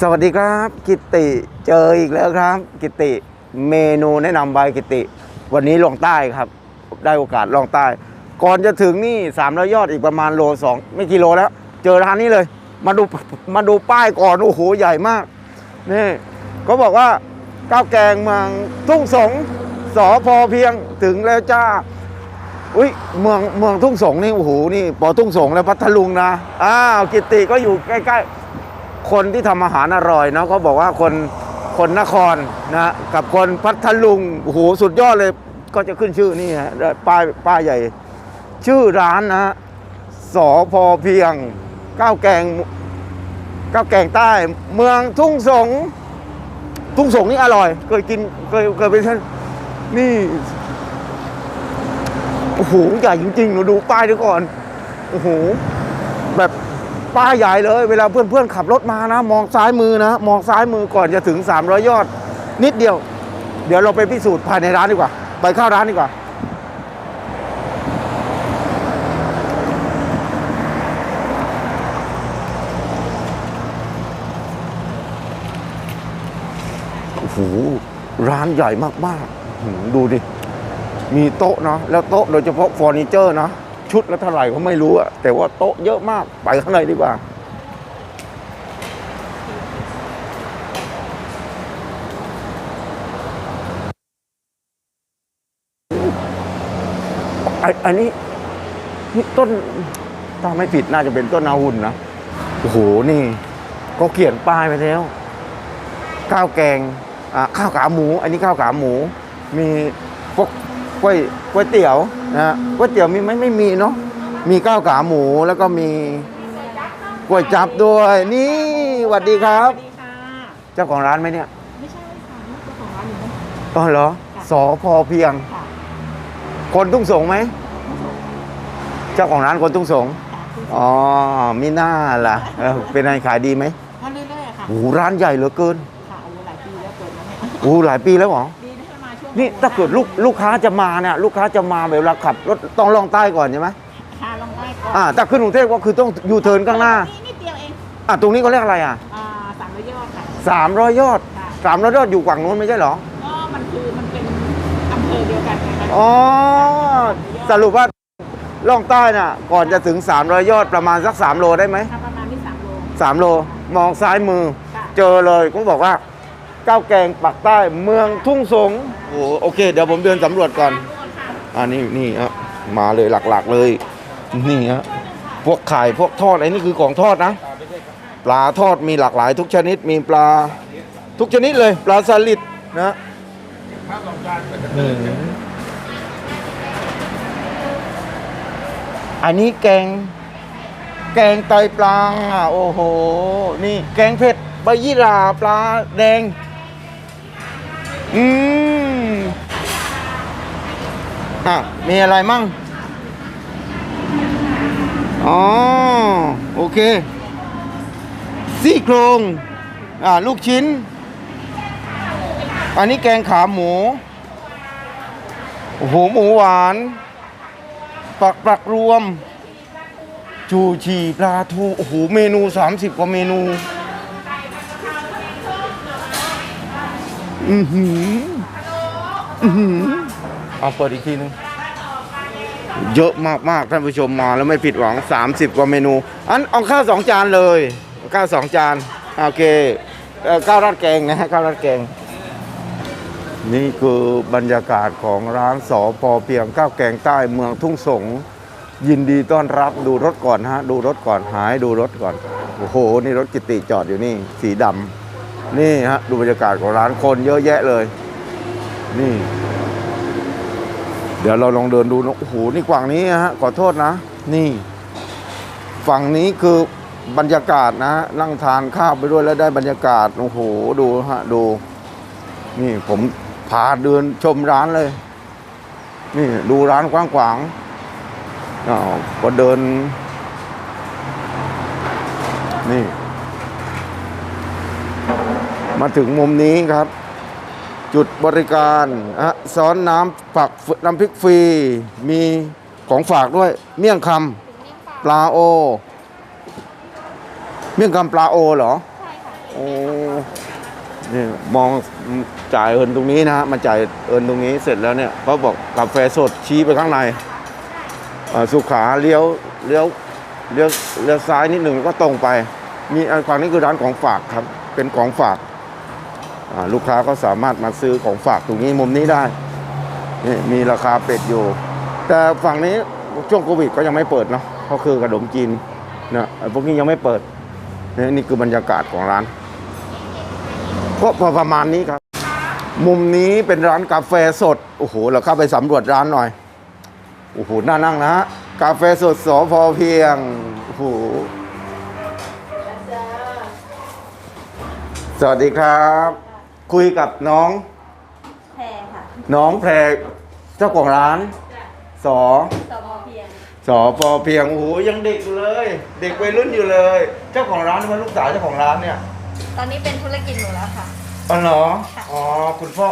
สวัสดีครับ กิติเจออีกแล้วครับ กิติเมนูแนะนำบายกิติ วันนี้ลงใต้ครับ ได้โอกาสลงใต้ ก่อนจะถึงนี่สามร้อยยอดอีกประมาณโลสองไม่กิโลแล้ว เจอร้านนี้เลย มาดูมาดูป้ายก่อน โอ้โห ใหญ่มาก นี่ก็บอกว่าก้าวแกงเมืองทุ่งสงสอพอเพียงถึงแล้วจ้าอุ้ยเมืองเมืองทุ่งสงนี่โอ้โหนี่ปอทุ่งสงและพัทลุงนะอ้าวกิติก็อยู่ใกล้ๆ คนที่ทำอาหารอร่อยเนาะเขาบอกว่าคนคนนครนะกับคนพัทลุงโอ้โหสุดยอดเลยก็จะขึ้นชื่อนี่ฮะป้ายป้ายใหญ่ ชื่อร้านนะสอพอเพียงก้าวแกงก้าวแกงใต้ เมืองทุ่งสงทุ่งสงนี่อร่อย เคยกินเคยเคยไปท่านนี่โอ้โหใหญ่จริงๆหนูดูป้ายดูก่อนโอ้โหแบบ ป้ายใหญ่เลย เวลาเพื่อนๆขับรถมานะ มองซ้ายมือนะ มองซ้ายมือก่อนจะถึง 300 ยอด นิดเดียว เดี๋ยวเราไปพิสูจน์ภายในร้านดีกว่า ไปเข้าร้านดีกว่า โอ้โห ร้านใหญ่มากๆ ดูดิ มีโต๊ะเนาะแล้วโต๊ะโดยเฉพาะเฟอร์นิเจอร์นะ ชุดละเท่าไหร่ก็ไม่รู้อะแต่ว่าโต๊ะเยอะมากไปข้างในดีกว่าไอ้อันนี้นี่ต้นถ้าไม่ผิดน่าจะเป็นต้นนาหุ่นนะ โอ้โห นี่ ก็เขียนป้ายไปแล้ว ข้าวแกงอ่าข้าวขาหมู อันนี้ข้าวขาหมู มีกกล้วยก๋วยเตี๋ยว นะฮะก๋วยเตี๋ยวมีไหมไม่มีเนาะมีข้าวขาหมูแล้วก็มีก๋วยจับด้วย นี่สวัสดีครับ สวัสดีค่ะ เจ้าของร้านไหมเนี่ย ไม่ใช่ค่ะนี่เจ้าของร้านอยู่นั่นอ๋อเหรอสอพอเพียง ค่ะคนทุ่งสงไหม เจ้าของร้านคนทุ่งสงอ๋อมิน่าล่ะเออเป็นไงขายดีไหมก็เรื่อยๆค่ะโอ้โหร้านใหญ่เหลือเกินค่ะโอ้หลายปีแล้วเกิดมาเนี่ย โอ้โหหลายปีแล้วเหรอดี นะถ้ามาช่วงนี่ถ้าเกิดลูกลูกค้าจะมาเนี่ยลูกค้าจะมาแบบเวลาขับรถต้องลองใต้ก่อนใช่ไหมค่ะลงใต้ก่อนอ่าถ้าขึ้นกรุงเทพก็คือต้องยูเทิร์นข้างหน้านี่นิดเดียวเองอะตรงนี้เขาเรียกอะไรอะอ่าสามร้อยยอดค่ะ สามร้อยยอดค่ะ สามร้อยยอดอยู่ฝั่งนู้นไม่ใช่เหรอก็มันคือมันเป็นอำเภอเดียวกันนะคะอ๋อสรุปว่าล่องใต้น่ะ ก่อนจะถึง300ยอดประมาณสัก3โลได้ไหมถ้าประมาณที่สามโล3โลมองซ้ายมือ ค่ะ เจอเลยก็บอกว่า ก้าวแกงปักใต้เมืองทุ่งสงโอ้โอเค เดี๋ยวผมเดินสำรวจก่อนอ่านี่นี่ฮะมาเลยหลักๆเลย นี่ฮะพวกไข่พวกทอดไอ้นี่คือของทอดนะ ปลาทอดมีหลากหลาย ทุกชนิดมีปลาทุกชนิดเลย ปลาสลิดนะอันนี้แกง แกงไตปลาโอ้โห นี่แกงเผ็ดใบยี่หร่าปลาแดง อืมอะมีอะไรมั่ง อ๋อ โอเค ซี่โครง อ่า ลูกชิ้น อันนี้แกงขาหมู โอ้โห หมูหวาน ปักปลักรวม จูชีปลาทู โอ้โห เมนู 30 กว่าเมนู อือหืออือหือเอาเปิดอีกทีนึงเยอะมากๆท่านผู้ชมมาแล้วไม่ผิดหวัง 30 กว่าเมนู อันเอาข้าวสองจานเลยข้าวสองจานโอเคเอ่อข้าวราดแกงนะฮะข้าวราดแกง นี่คือบรรยากาศของร้านสอพอเพียงข้าวแกงใต้เมืองทุ่งสงยินดีต้อนรับดูรถก่อนฮะ ดูรถก่อนหายดูรถก่อน โอ้โห นี่รถกิติจอดอยู่นี่ สีดำ นี่ฮะดูบรรยากาศของร้านคนเยอะแยะเลย นี่ เดี๋ยวเราลองเดินดูนะโอ้โหนี่ฝั่งนี้ฮะขอโทษนะ นี่ ฝั่งนี้คือบรรยากาศนะนั่งทานข้าวไปด้วยแล้วได้บรรยากาศโอ้โหดูฮะดู นี่ผมพาเดินชมร้านเลย นี่ดูร้านกว้างๆอ้าวก็เดิน นี่ มาถึงมุมนี้ครับ จุดบริการอะซ้อนน้ำผักน้ำพริกฟรีมีของฝากด้วย เมี่ยงคำปลาโอ เมี่ยงคำปลาโอเหรอใช่ค่ะโโอ้นี่มองจ่ายเอินตรงนี้นะฮะมาจ่ายเอินตรงนี้เสร็จแล้วเนี่ยเขาบอกกาแฟสดชี้ไปข้างในอ่าสุขาเลี้ยวเลี้ยวเลี้ยวเลี้ยวซ้ายนิดหนึ่งแล้วก็ตรงไป มีอันฝั่งนี้คือร้านของฝากครับ เป็นของฝากอ่า ลูกค้าก็สามารถมาซื้อของฝากตรงนี้มุมนี้ได้นี่มีราคาเป็ดอยู่ แต่ฝั่งนี้ช่วงโควิดก็ยังไม่เปิดเนาะก็คือขนมจีนนะพวกนี้ยังไม่เปิดนี่นี่คือบรรยากาศของร้านก็พอประมาณนี้ครับ มุมนี้เป็นร้านกาแฟสดโอ้โหเราเข้าไปสำรวจร้านหน่อยโอ้โหน่านั่งนะฮะกาแฟสดสอพอเพียงโอ้โหสวัสดีครับ คุยกับน้องแพรค่ะน้องแพรเจ้าของร้าน สอสพเพียงสอพอเพียงโอ้โหยังเด็กอยู่เลย เด็กวัยรุ่นอยู่เลย เจ้าของร้านเป็นลูกสาวเจ้าของร้านเนี่ยตอนนี้เป็นธุรกิจหนูแล้วค่ะ อ๋อเหรอค่ะอ๋อคุณพ่อ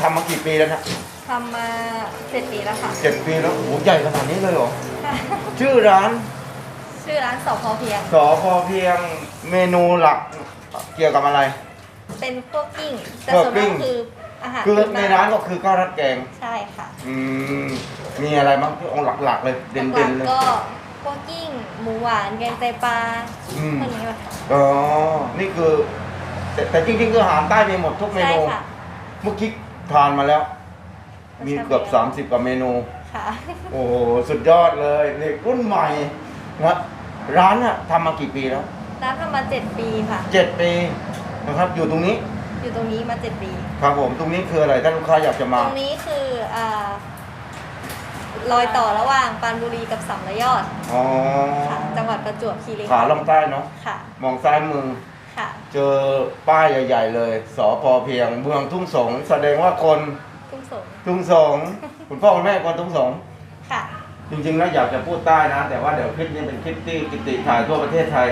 ทำมากี่ปีแล้วนะทำมาเจ็ดปีแล้วค่ะ เจ็ดปีแล้วโอ้โหใหญ่ขนาดนี้เลยเหรอชื่อร้านชื่อร้านสพเพียง สอพอเพียงเมนูหลักเกี่ยวกับอะไร เป็นพวกกิ้งแต่พวกส่วนกิ้มาง กคืออาหารคือพื้ในบ้ร้านก็คือข้าวรัดแกง ใช่ค่ะอืม มีอะไรบ้างที่องค์หลักๆ เลยเด่หลันกๆเลยๆก็พวกกิ้งหมูหวานแกงไตปลาอืม พวกนี้แหละค่ะอ๋อ นี่คือ แต่แต่จริงๆคืออาหารใต้มีหมดทุกเมใช่นู ค่ะ เมื่อกี้ทานมาแล้ว มีเกือบ 30กว่าเมนู ค่ะ โอ้โห สุดยอดเลยเด็กรุ่นใหม่นะร้านอะทำมากี่ปีแล้วร้านทำมาเจ็ดปีค่ะ เจ็ดปี นะครับ อยู่ตรงนี้อยู่ตรงนี้มาเจ็ดปี ครับผมตรงนี้คืออะไรถ้าลูกค้าอยากจะตมารงนี้คืออ่ารอยต่อระหว่างปรานบุรีกับสำระยอดอ๋อค่ะ จังหวัดประจวบคีรีขาขันธ์ล่องใต้เนาะค่ะ มองซ้ายมือ ค่ะ เจอป้ายใหญ่ ๆ เลยสอพอเพียงเมืองทุ่งสงแสดงว่าคนทุ่งสงทุ่งสงคุณพ่อคุณแม่คนทุ่งสง ค่ะ จริงๆแล้วอยากจะพูดใต้นะ แต่ว่าเดี๋ยวคลิปนี้เป็นคลิปที่กิติถ่ายทั่วประเทศไทย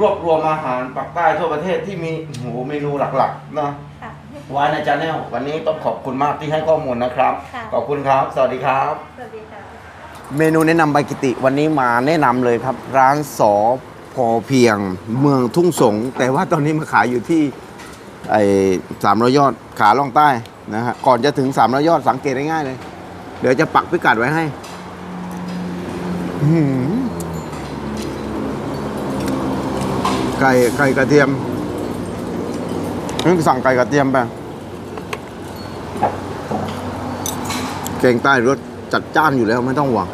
รวบรวมอาหารปักใต้ทั่วประเทศที่มีโหเมนูหลักๆเนาะค่ะ ไว้ในจานแนลวันนี้ต้องขอบคุณมากที่ให้ข้อมูลนะครับ ค่ะ ขอบคุณครับ สวัสดีครับ สวัสดีค่ะ เมนูแนะนำใบกิติวันนี้มาแนะนำเลยครับ ร้านสอพอเพียงเมืองทุ่งสง แต่ว่าตอนนี้มาขายอยู่ที่ไอ้สามร้อยยอดขาล่องใต้นะฮะก่อนจะถึงสามร้อยยอดสังเกตง่ายๆเลย เดี๋ยวจะปักพิกัดไว้ให้อื้อหือ ไก่ไก่กระเทียมนี่สั่งไก่กระเทียมไปเกงใต้รสจัดจ้านอยู่แล้วไม่ต้องหวัง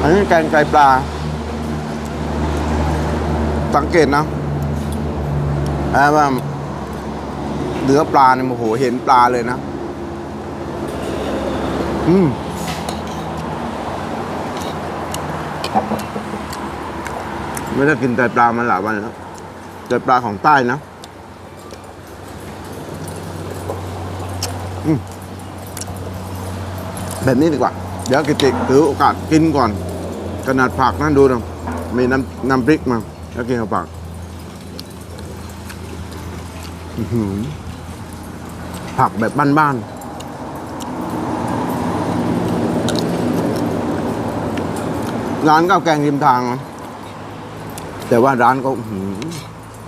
อันนี้แกงไก่ปลา สังเกตนะแอบว่าเนื้อปลาเนี่ยโอ้โหเห็นปลาเลยนะ อืม ไม่ได้กินไตปลามาหลายวันแล้วไตปลาของใต้นะแบบนี้ดีกว่า เดี๋ยวกิติถือโอกาสกินก่อน ขนาดผักนั่นดูนะมีน้ำน้ำพริกมา แล้วกินกับผักผักแบบบ้านๆร้านข้าวแกงริมทางนะ แต่ว่าร้านก็คือหือ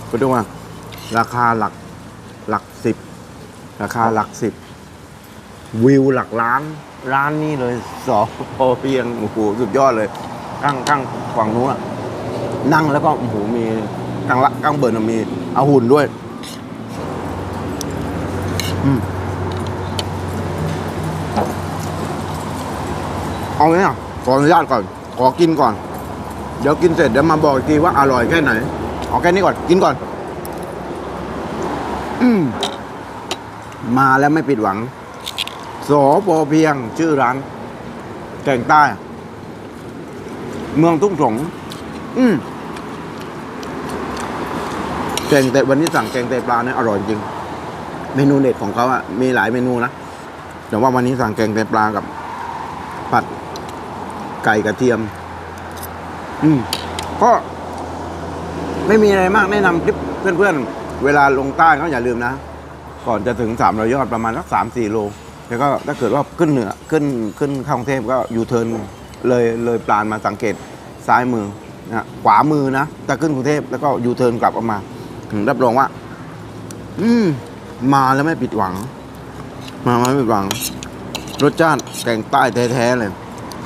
ก็เรียกว่า ราคาหลักหลักสิบ ราคาหลักสิบ วิวหลักล้าน ร้านนี้เลยสอพอเพียงโอ้โหสุดยอดเลยข้างข้างฝั่งนู้นอะนั่งแล้วก็โอ้โหมีข้างละข้างเบิร์นมีเอาหุ่นด้วยอืมเอาเนี่ยขออนุญาตก่อน ขอกินก่อน เดี๋ยวกินเสร็จเดี๋ยวมาบอกอีกทีว่าอร่อยแค่ไหนเอาแค่นี้ก่อนกินก่อน อืมมาแล้วไม่ผิดหวังสอปอเพียงชื่อร้านแกงใต้ เมืองทุ่งสงอืมแกงแต่วันนี้สั่งแกงไตปลาเนี่ยอร่อยจริง เมนูเด็ดของเขาอะมีหลายเมนูนะแต่ว่าวันนี้สั่งแกงไตปลากับ ผัดไก่กระเทียม อืมก็ไม่มีอะไรมากแนะนำคลิปเพื่อนๆ เวลาลงใต้ก็อย่าลืมนะ ก่อนจะถึงสามรอยยอดประมาณสักสามสี่โล แล้วก็ถ้าเกิดว่าขึ้นเหนือขึ้นขึ้นข้ากรุงเทพก็ยูเทิร์นเลยเลยปลานมาสังเกตซ้ายมือนะขวามือนะจะขึ้นกรุงเทพแล้วก็ยูเทิร์นกลับออกมารับรองว่า อืมมาแล้วไม่ผิดหวัง มาไม่ผิดหวัง รสชาติแกงใต้แท้ๆเลย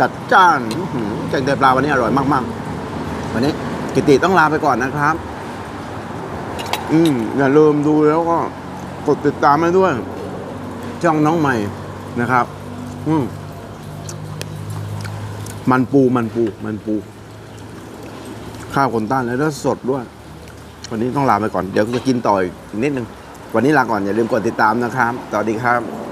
จัดจ้านแกงไตปลาวันนี้อร่อยมาก ๆ วันนี้กิติต้องลาไปก่อนนะครับ อืมอย่าลืมดูแล้วก็กดติดตามให้ด้วย ช่องน้องใหม่นะครับ อืมมันปูมันปูมันปู ข้าวคนต้านแล้วสดด้วย วันนี้ต้องลาไปก่อน เดี๋ยวจะกินต่ออีกนิดนึง วันนี้ลาก่อนอย่าลืมกดติดตามนะครับ สวัสดีครับ